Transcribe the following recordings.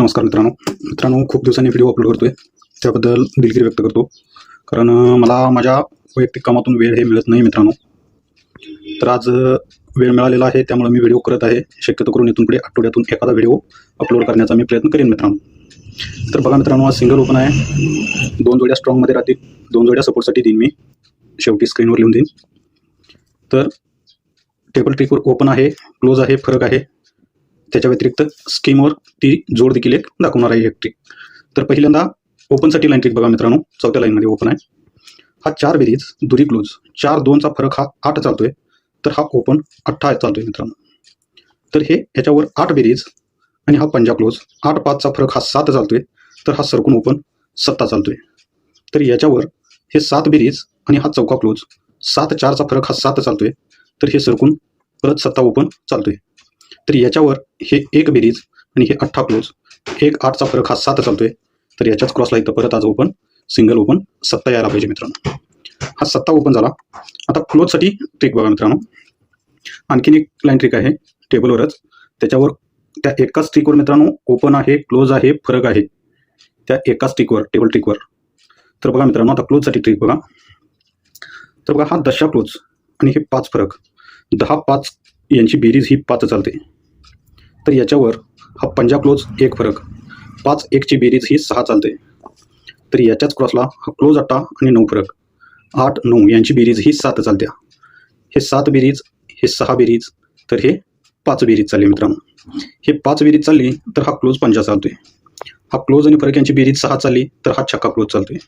नमस्कार मित्रांनो. मित्रांनो खूप दिवसांनी व्हिडिओ अपलोड करतोय. त्याबद्दल दिलगिरी व्यक्त करतो. कारण मला माझ्या वैयक्तिक कामातून वेळ हे मिळत नाही मित्रांनो. तर आज वेळ मिळालेला आहे त्यामुळे मी व्हिडिओ करत आहे. शक्यतो करून इथून पुढे आठवड्यातून एखादा व्हिडिओ अपलोड करण्याचा मी प्रयत्न करेन मित्रांनो. तर बघा मित्रांनो आज सिंगल ओपन आहे. दोन जोड्या स्ट्रॉंगमध्ये राहतील. दोन जोड्या सपोर्टसाठी देईन मी. शेवटी स्क्रीनवर लिहून देईन. तर टेबल ट्रिकवर ओपन आहे क्लोज आहे फरक आहे. त्याच्या व्यतिरिक्त स्कीमवर ती जोड देखील एक दाखवणार आहे एक ट्रिक तर पहिल्यांदा ओपनसाठी लाईन ट्रिक बघा मित्रांनो. चौथ्या लाईनमध्ये ओपन आहे. हा चार बेरीज दुरी क्लोज चार दोनचा फरक हा आठ चालतोय. तर हा ओपन अठ्ठा चालतोय मित्रांनो. तर हे याच्यावर आठ बेरीज आणि हा पंजा क्लोज आठ पाचचा फरक हा सात चालतोय. तर हा सरकून ओपन सत्ता चालतोय. तर याच्यावर हे सात बेरीज आणि हा चौका क्लोज सात चारचा फरक हा सात चालतोय. तर हे सरकून परत सत्ता ओपन चालतोय. तर याच्यावर हे एक बेरीज आणि हे अठ्ठा क्लोज एक आठचा फरक हा सात चालतोय. तर याच्याच क्रॉसला इथं परत आज ओपन सिंगल ओपन सत्ता यायला पाहिजे मित्रांनो. हा सत्ता ओपन झाला. आता क्लोजसाठी ट्रिक बघा मित्रांनो. आणखीन एक लाईन ट्रिक आहे टेबलवरच त्याच्यावर त्या एकाच ट्रिकवर मित्रांनो ओपन आहे क्लोज आहे फरक आहे. त्या एकाच ट्रिकवर टेबल ट्रिकवर तर बघा मित्रांनो आता क्लोजसाठी ट्रिक बघा. तर बघा हा दशा क्लोज आणि हे पाच फरक. दहा पाच यांची बेरीज ही पाच चालते. तर याच्यावर हा पंजा क्लोज एक फरक. पाच एकची बेरीज ही सहा चालते. तर याच्याच क्रॉसला हा क्लोज अट्टा आणि नऊ फरक. आठ नऊ यांची बेरीज ही सात चालत्या. हे सात बेरीज हे सहा बेरीज तर हे पाच बेरीज चालले मित्रांनो. हे पाच बेरीज चालली तर हा क्लोज पंजा चालतोय. हा क्लोज आणि फरक यांची बेरीज सहा चालली तर हा छक्का क्लोज चालतोय.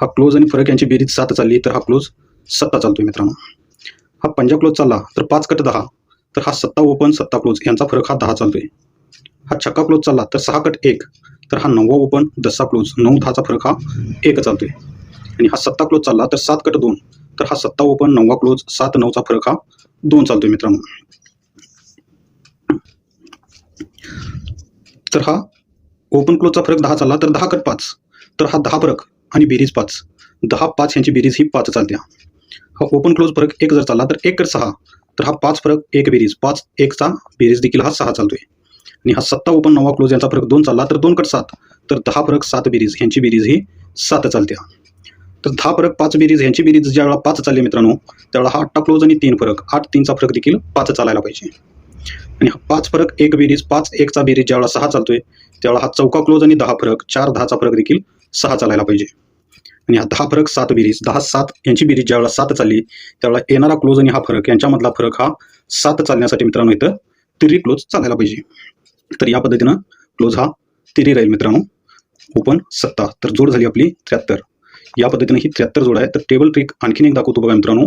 हा क्लोज आणि फरक यांची बेरीज सात चालली तर हा क्लोज सत्ता चालतोय मित्रांनो. हा पंजा क्लोज चालला तर पाच कट दहा. तर हा सत्ता ओपन सत्ता क्लोज यांचा फरक हा दहा चालतोय. हा छक्का क्लोज चालला तर सहा कट एक तर हा नववा ओपन दसा क्लोज नऊ दहाचा फरक हा एक चालतोय. आणि हा सत्ता क्लोज चालला तर सात कट दोन तर हा सत्ता ओपन नववा क्लोज सात नऊचा फरक हा दोन चालतोय मित्रांनो. तर हा ओपन क्लोजचा फरक दहा चालला तर दहा कट पाच तर हा दहा फरक आणि बेरीज पाच. दहा पाच यांची बेरीज ही पाच चालत्या. हा ओपन क्लोज फरक एक जर चालला तर एक कट सहा तर हा पाच फरक एक बेरीज. पाच एकचा बेरीज देखील हा सहा चालतोय. आणि हा सत्ता ओपन नवा क्लोज यांचा फरक दोन चालला तर दोन कट सात. तर दहा फरक सात बेरीज. यांची बेरीज ही सात चालत्या. तर दहा फरक पाच बेरीज. यांची बेरीज ज्यावेळेला पाच चालली मित्रांनो त्यावेळेला हा अट्टा क्लोज आणि तीन फरक. आठ तीनचा फरक देखील पाच चालायला पाहिजे. आणि हा पाच फरक एक बेरीज पाच एकचा बेरीज ज्यावेळेला सहा चालतोय त्यावेळेला हा चौका क्लोज आणि दहा फरक चार दहाचा फरक देखील सहा चालायला पाहिजे. आणि हा दहा फरक सात बेरीज दहा सात यांची बेरीज ज्यावेळेला सात चालली त्यावेळेला येणारा क्लोज आणि हा फरक यांच्यामधला फरक हा सात चालण्यासाठी मित्रांनो इथं तिरी क्लोज चालायला पाहिजे. तर या पद्धतीनं क्लोज हा तिरी राहील मित्रांनो. ओपन सत्ता. तर जोड झाली आपली त्र्याहत्तर. या पद्धतीने ही त्र्याहत्तर जोड आहे. तर टेबल ट्रिक आणखीन एक दाखवतो बघा मित्रांनो.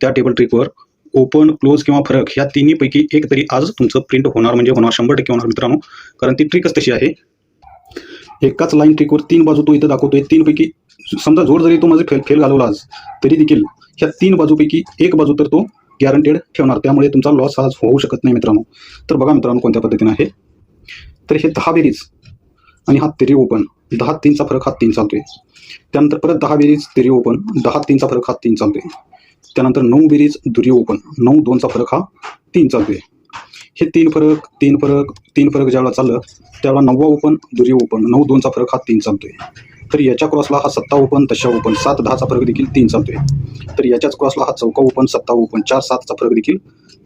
त्या टेबल ट्रिकवर ओपन क्लोज किंवा फरक ह्या तिन्हीपैकी एक तरी आज तुमचं प्रिंट होणार म्हणजे होणार शंभर टक्के होणार मित्रांनो. कारण ती ट्रिकच तशी आहे. एकाच लाईन ट्रिकवर तीन बाजू तो इथं दाखवतोय. तीनपैकी समजा जोड जरी तो माझे फेल फेल घालवला आज तरी देखील ह्या तीन बाजूपैकी एक बाजू तर तो गॅरंटेड ठेवणार. त्यामुळे तुमचा लॉस आज होऊ शकत नाही मित्रांनो. तर बघा मित्रांनो कोणत्या पद्धतीने आहे. तर हे दहा बेरीज आणि हा तेरी ओपन दहा तीनचा फरक हा तीन चालतोय. त्यानंतर परत दहा बेरीज तेरी ओपन दहा तीनचा फरक हा तीन चालतोय. त्यानंतर नऊ बेरीज दुरी ओपन नऊ दोनचा फरक हा तीन चालतोय. हे तीन फरक तीन फरक तीन फरक ज्यावेळा चाललं त्यावेळा नववा ओपन दुरी ओपन नऊ दोनचा फरक हा तीन चालतोय. तर याच्या क्रॉसला हा सत्ता ओपन दशा ओपन सात दहाचा फरक देखील तीन चालतोय तर याच्याच क्रॉसला हा चौका ओपन सत्ता ओपन चार सातचा फरक देखील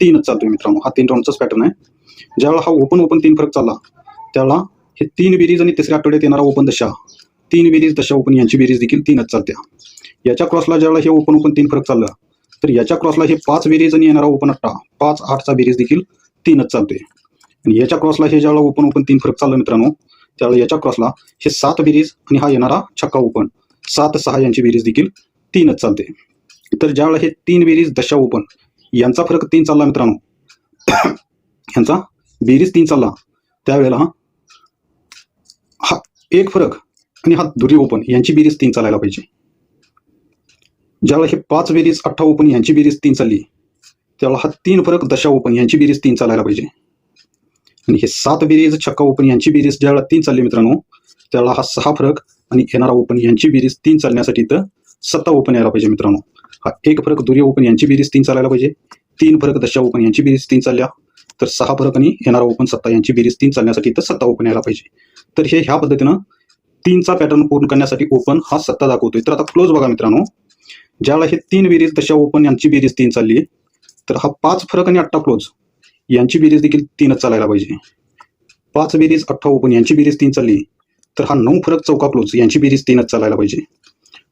तीनच चालतोय मित्रांनो. हा तीन राऊंडचाच पॅटर्न आहे. ज्यावेळेला हा ओपन ओपन तीन फरक चालला त्यावेळेला हे तीन बेरीज आणि तिसऱ्या आठवड्यात येणारा ओपन दशा तीन बेरीज दशा ओपन यांची बेरीज देखील तीनच चालत्या. याच्या क्रॉसला ज्यावेळेला हे ओपन ओपन तीन फरक चाललं तर याच्या क्रॉसला हे पाच बेरीज आणि येणारा ओपन अट्टा पाच आठचा बेरीज देखील तीनच चालतोय. आणि याच्या क्रॉसला हे ज्यावेळेला ओपन ओपन तीन फरक चाललं मित्रांनो त्यावेळेला याच्या क्रॉसला हे सात बेरीज आणि हा येणारा छक्का ओपन सात सहा यांची बेरीज देखील तीनच चालते. तर ज्यावेळेला हे तीन बेरीज दशा ओपन यांचा फरक तीन चालला मित्रांनो. यांचा बेरीज तीन चालला त्यावेळेला हा हा एक फरक आणि हा दुरी ओपन यांची बेरीज तीन चालायला पाहिजे. ज्यावेळेला हे पाच बेरीज अठ्ठा ओपन यांची बेरीज तीन चालली त्यावेळेला हा तीन फरक दशा ओपन यांची बेरीज तीन चालायला पाहिजे. आणि हे सात बेरीज छक्का ओपन यांची बेरीज ज्याला तीन चालली मित्रांनो त्याला हा सहा फरक आणि येणारा ओपन यांची बेरीज तीन चालण्यासाठी तर सत्ता ओपन यायला पाहिजे मित्रांनो. हा एक फरक दुर्य ओपन यांची बेरीज तीन चालायला पाहिजे. तीन फरक दशा ओपन यांची बेरीज तीन चालल्या तर सहा फरक आणि येणारा ओपन सत्ता यांची बेरीज तीन चालण्यासाठी तर सत्ता ओपन यायला पाहिजे. तर हे ह्या पद्धतीनं तीनचा पॅटर्न पूर्ण करण्यासाठी ओपन हा सत्ता दाखवतोय. तर आता क्लोज बघा मित्रांनो. ज्याला हे तीन बेरीज तशा ओपन यांची बेरीज तीन चालली तर हा पाच फरक आणि अठ्ठा क्लोज यांची बेरीज देखील तीनच चालायला पाहिजे. पाच बेरीज अठ्ठा ओपन यांची बेरीज तीन चालली तर हा नऊ फरक चौका क्लोज यांची बेरीज तीनच चालायला पाहिजे.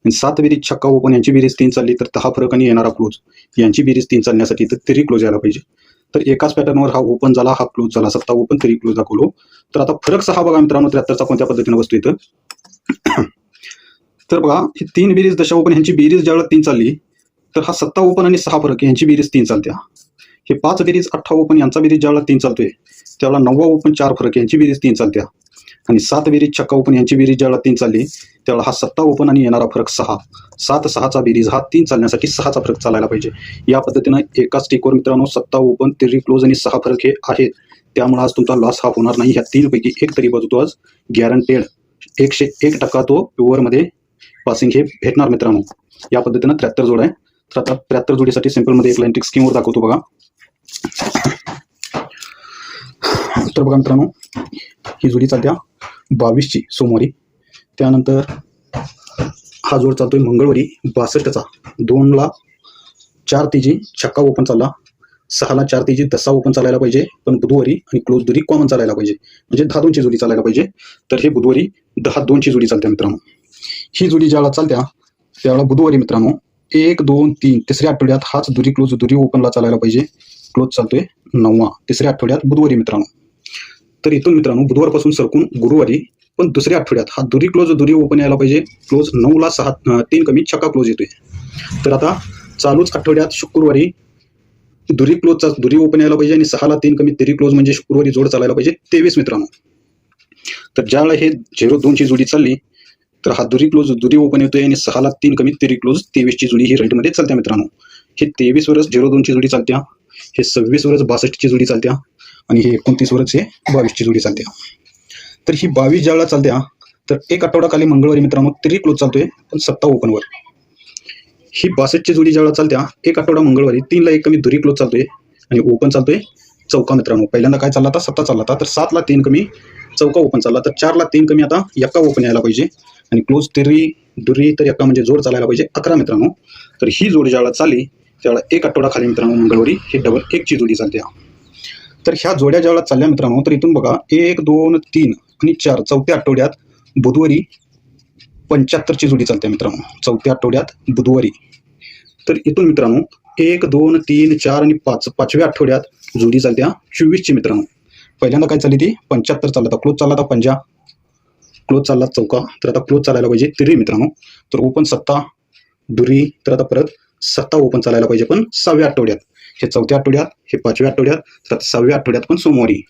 आणि सात बेरीज छक्का ओपन यांची बेरीज तीन चालली तर दहा फरक आणि येणारा क्लोज यांची बेरीज तीन चालण्यासाठी तर तरी क्लोज यायला पाहिजे. तर एकाच पॅटर्नवर हा ओपन झाला हा क्लोज झाला सत्ता ओपन तरी क्लोज दाखवलो. तर आता फरक सहा बघा मित्रांनो त्र्याहत्तरचा कोणत्या पद्धतीने वस्तू इथं? तर बघा ही तीन बेरीज दशा ओपन यांची बेरीज ज्यावेळेला तीन चालली तर हा सत्ता ओपन आणि सहा फरक यांची बेरीज तीन चालत्या. हे पाच बेरीज अठ्ठा ओपन यांचा बेरीज ज्यावेळेला तीन चालतोय त्यावेळेला नववा ओपन चार फरक यांची बेरीज तीन चालत्या. आणि सात बेरीज छक्का ओपन यांची बेरीज ज्यावेळेला तीन चालली त्यावेळेला हा सत्ता ओपन आणि येणारा फरक सहा. सात सहाचा बेरीज हा तीन चालण्यासाठी सहाचा फरक चालायला पाहिजे. या पद्धतीनं एकाच टिकवर मित्रांनो सत्ता ओपन तिरी क्लोज आणि सहा फरक हे आहेत. त्यामुळे आज तुमचा लॉस हा होणार नाही. ह्या तीनपैकी एक तरी बाजू तो आज. गॅरंटेड एकशे एक टक्का तो प्युअरमध्ये पासिंग हे भेटणार मित्रांनो. या पद्धतीनं त्र्याहत्तर जोड आहे. तर आता त्र्याहत्तर जोडीसाठी सिम्पलमध्ये एक लाईन स्कीमवर दाखवतो बघा. तर बघा मित्रांनो ही जोडी चालत्या बावीसची सोमवारी. त्यानंतर हा जोड चालतोय मंगळवारी बासष्टचा. दोनला चार तेजी छक्का ओपन चालला. सहाला चार तेजी दसा ओपन चालायला पाहिजे. पण बुधवारी आणि क्लोज दुरी कॉमन चालायला पाहिजे. म्हणजे दहा दोनची जोडी चालायला पाहिजे. तर हे बुधवारी दहा दोनची जोडी चालते मित्रांनो. ही जोडी ज्याला चालत्या त्यावेळेला बुधवारी मित्रांनो एक दोन तीन. तिसऱ्या आठवड्यात हाच दुरी क्लोज दुरी ओपनला चालायला पाहिजे. क्लोज चालतोय नववा. तिसऱ्या आठवड्यात बुधवारी मित्रांनो. तर इथून मित्रांनो बुधवारपासून सरकून गुरुवारी पण दुसऱ्या आठवड्यात हा दुरी क्लोज दुरी ओपन यायला पाहिजे. क्लोज नऊला सहा तीन कमी छक्का क्लोज येतोय. तर आता चालूच आठवड्यात शुक्रवारी दुरी क्लोजचा दुरी ओपन यायला पाहिजे आणि सहाला तीन कमी तिरी क्लोज म्हणजे शुक्रवारी जोड चालायला पाहिजे. तेवीस मित्रांनो. तर ज्यावेळेला हे झिरो दोनची जोडी चालली तर हा दुरी क्लोज दुरी ओपन येतोय आणि सहाला तीन कमी तेरी क्लोज तेवीसची जुडी ही राईटमध्ये चालते मित्रांनो. हे तेवीस वरच झिरो दोनची जुडी चालत्या हे सव्वीस वरच बासष्टची जुडी चालत्या आणि हे एकोणतीस वरच हे बावीसची जुडी चालत्या. तर ही बावीस ज्यावेळेला चालत्या तर एक आठवडा खाली मंगळवारी मित्रांनो तेरी क्लोज चालतोय पण सत्ता ओपनवर ही बासष्टची जोडी ज्यावेळेला चालत्या एक आठवडा मंगळवारी तीनला एक कमी दुरी क्लोज चालतोय आणि ओपन चालतोय चौका मित्रांनो. पहिल्यांदा काय चालला होता? सत्ता चालला होता. तर सातला तीन कमी चौका ओपन चालला. तर चारला तीन कमी आता एका ओपन यायला पाहिजे. आणि क्लोज तिरी दुरी तर एका म्हणजे जोड चालायला पाहिजे अकरा मित्रांनो. तर ही जोड ज्यावेळेला चालली त्यावेळेला एक आठवडा खाली मित्रांनो मंगळवारी हे डबल एकची जोडी चालते तर ह्या जोड्या ज्यावेळेला चालल्या मित्रांनो तर इथून बघा एक दोन तीन आणि चार चौथ्या आठवड्यात बुधवारी पंच्याहत्तरची जोडी चालते मित्रांनो. चौथ्या आठवड्यात बुधवारी. तर इथून मित्रांनो एक दोन तीन चार आणि पाच पाचव्या आठवड्यात जोडी चालत्या चोवीसची मित्रांनो. पहिल्यांदा काय चालली ती? पंच्याहत्तर चालला होता. क्लोज चालला होता पंजा. क्लोज चालला चौका. तर आता क्लोज चालायला पाहिजे तिरी मित्रांनो. तर ओपन सत्ता दुरी तर आता परत सत्ता ओपन चालायला पाहिजे पण सहाव्या आठवड्यात. हे चौथ्या आठवड्यात हे पाचव्या आठवड्यात तर आता सहाव्या आठवड्यात पण सोमवारी.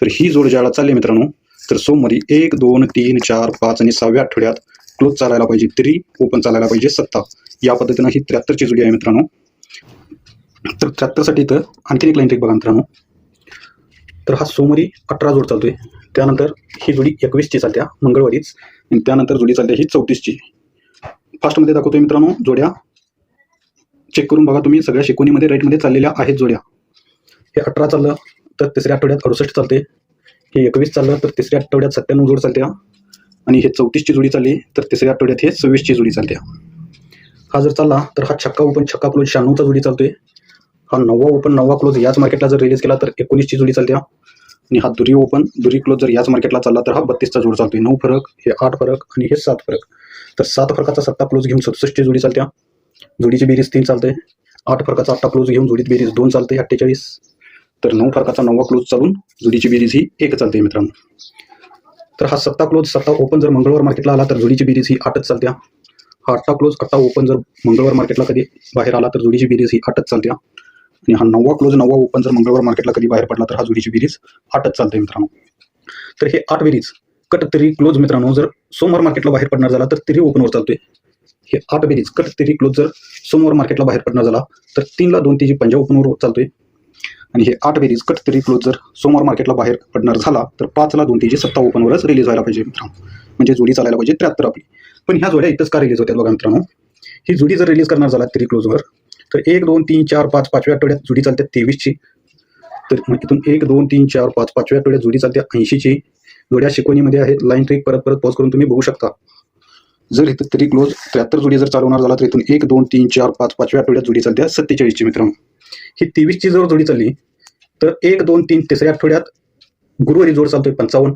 तर ही जोड ज्याला चालली मित्रांनो तर सोमवारी एक दोन तीन चार पाच आणि सहाव्या आठवड्यात क्लोज चालायला पाहिजे तरी ओपन चालायला पाहिजे सत्ता. या पद्धतीनं ही त्र्याहत्तरची जोडी आहे मित्रांनो. तर त्र्याहत्तरसाठी इथं आणखीन एक लाईन ट्रिक बघा मित्रांनो. तर हा सोमवारी अठरा जोड चालतोय. त्यानंतर ही जोडी एकवीसची चालत्या मंगळवारीच. आणि त्यानंतर जोडी चालते ही चौतीसची. फास्टमध्ये दाखवतोय मित्रांनो जोड्या. चेक करून बघा तुम्ही सगळ्या शिकवणीमध्ये राईटमध्ये चाललेल्या आहेत जोड्या. हे अठरा चाललं तर तिसऱ्या आठवड्यात अडुसष्ट चालते. हे एकवीस चाललं तर तिसऱ्या आठवड्यात सत्त्याण्णव जोड चालत्या आणि हे चौतीसची जोडी चालली तर तिसऱ्या आठवड्यात हे सव्वीसची जोडी चालत्या हा. जर चालला तर हा छक्का ओपन छक्का क्लोज शहाण्णवचा जोडी चालतोय. हा नववा ओपन नववा क्लोज याच मार्केटला जर रिलीज केला तर एकोणीसची जोडी चालत्या आणि हा दुरी ओपन दुरी क्लोज जर याच मार्केटला चालला तर हा बत्तीसचा जोड चालतोय. नऊ फरक हे आठ फरक आणि हे सात फरक. तर सात फरकाचा सत्ता क्लोज घेऊन सदुसष्ट जोडी चालत्या जोडीची बेरीज तीन चालते. आठ फरकाचा आठटा क्लोज घेऊन जोडीत बेरीज दोन चालते अठ्ठेचाळीस. तर नऊ फरकाचा नववा क्लोज चालून जोडीची बेरीज ही एक चालते मित्रांनो. तर हा सत्ता क्लोज सत्ता ओपन जर मंगळवार मार्केटला आला तर जोडीची बेरीज ही आठच चालत्या हा. अठ्ठा क्लोज अठ्ठा ओपन जर मंगळवार मार्केटला कधी बाहेर आला तर जोडीची बेरीज ही आठच चालत्या आणि हा नववा क्लोज नववा ओपन जर मंगळवार मार्केटला कधी बाहेर पडला तर हा जुडीची बेरीज आठच चालते मित्रांनो. तर हे आठ बेरीज कट तरी क्लोज मित्रांनो जर सोमवार मार्केटला बाहेर पडणार झाला तर तरी ओपनवर चालतोय. हे आठ बेरीज कट तरी क्लोज जर सोमवार मार्केटला बाहेर पडणार झाला तर तीनला दोन तेजी पंजाब ओपनवर चालतोय. आणि हे आठ बेरीज कट तरी क्लोज जर सोमवार मार्केटला बाहेर पडणार झाला तर पाचला दोन तेजी सत्ता ओपनवरच रिलीज व्हायला पाहिजे मित्रांनो. म्हणजे जोडी चालायला पाहिजे त्र्याहत्तर आपली. पण ह्या जोड्या इथंच का रिलीज होत्या बघा मित्रांनो. ही जोडी जर रिलीज करणार झाला तरी क्लोजवर तर एक दोन तीन चार पाच पाचव्या आठवड्यात जुडी चालते तेवीसची. तर मग इथून एक दोन तीन चार पाच पाचव्या आठवड्यात जुडी चालते ऐंशीची. जोड्या शिकवणीमध्ये आहेत. लाईन ट्रिक परत परत पॉज करून तुम्ही बघू शकता. जर इथं तरी क्लोज त्र्याहत्तर जुडी जर चालवणार झाला तर इथून एक दोन तीन चार पाच पाचव्या आठवड्यात जुडी चालते सत्तेचाळीसची मित्रांनो ही तेवीसची जर जोडी चालली तर एक दोन तीन तिसऱ्या आठवड्यात गुरुवारी जोड चालतोय पंचावन्न.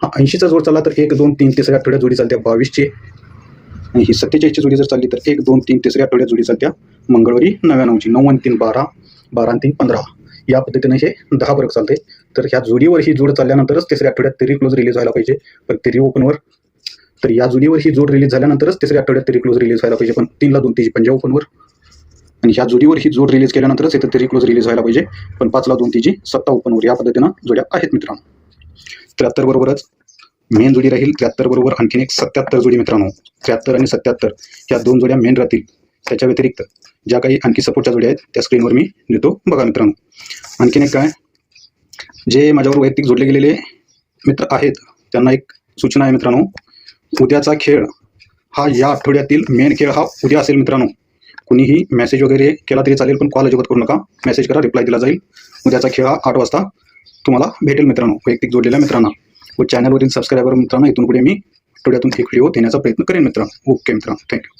हा ऐंशीचा जोड चालला तर एक दोन तीन तिसऱ्या आठवड्यात जोडी चालते बावीसची. आणि ही सत्तेचाळीसची जोडी जर चालली तर एक दोन तीन तिसऱ्या आठवड्यात जोडी चालत्या. मंगळवारी नव्याण्णवची नऊ आणि तीन बारा बारा आणि तीन पंधरा. या पद्धतीने हे दहा फरक चालते. तर ह्या जोडीवर ही जोड चालल्यानंतरच तिसऱ्या आठवड्यात तरी क्लोज रिलीज व्हायला पाहिजे. पण तरी ओपनवर तर या जोडीवर ही जोड रिलीज झाल्यानंतरच तिसऱ्या आठवड्यात तरी क्लोज रिलीज व्हायला पाहिजे. पण तीनला दोन तीची पंजाब ओपनवर आणि ह्या जोडीवर ही जोड रिलीज केल्यानंतरच इथं तरी क्लोज रिलीज व्हायला पाहिजे. पण पाचला दोन तीची सत्ता ओपनवर या पद्धतीनं जोड्या आहेत मित्रांनो. त्र्याहत्तर बरोबरच. मेन जोडी राहील त्र्याहत्तर बरोबर आणखीन एक सत्याहत्तर जोडी मित्रांनो. त्र्याहत्तर आणि सत्याहत्तर ह्या दोन जोड्या मेन राहतील. त्याच्या व्यतिरिक्त ज्या काही आणखी सपोर्टच्या जोड्या आहेत त्या स्क्रीनवर मी देतो बघा मित्रांनो. आणखीन एक काय? जे माझ्यावर वैयक्तिक जोडले गेलेले मित्र आहेत त्यांना एक सूचना आहे मित्रांनो. उद्याचा खेळ हा या आठवड्यातील मेन खेळ हा उद्या असेल मित्रांनो. कुणीही मेसेज वगैरे केला तरी चालेल पण कॉल अजिबात करू नका. मेसेज करा रिप्लाय दिला जाईल. उद्याचा खेळ हा आठ वाजता तुम्हाला भेटेल मित्रांनो वैयक्तिक जोडलेल्या मित्रांना. व चॅनलवरील सबस्क्रायबर मित्रांनो इथून पुढे मी आठवड्यातून एक व्हिडिओ देण्याचा प्रयत्न करेन मित्रांनो. ओके मित्रांनो थँक्यू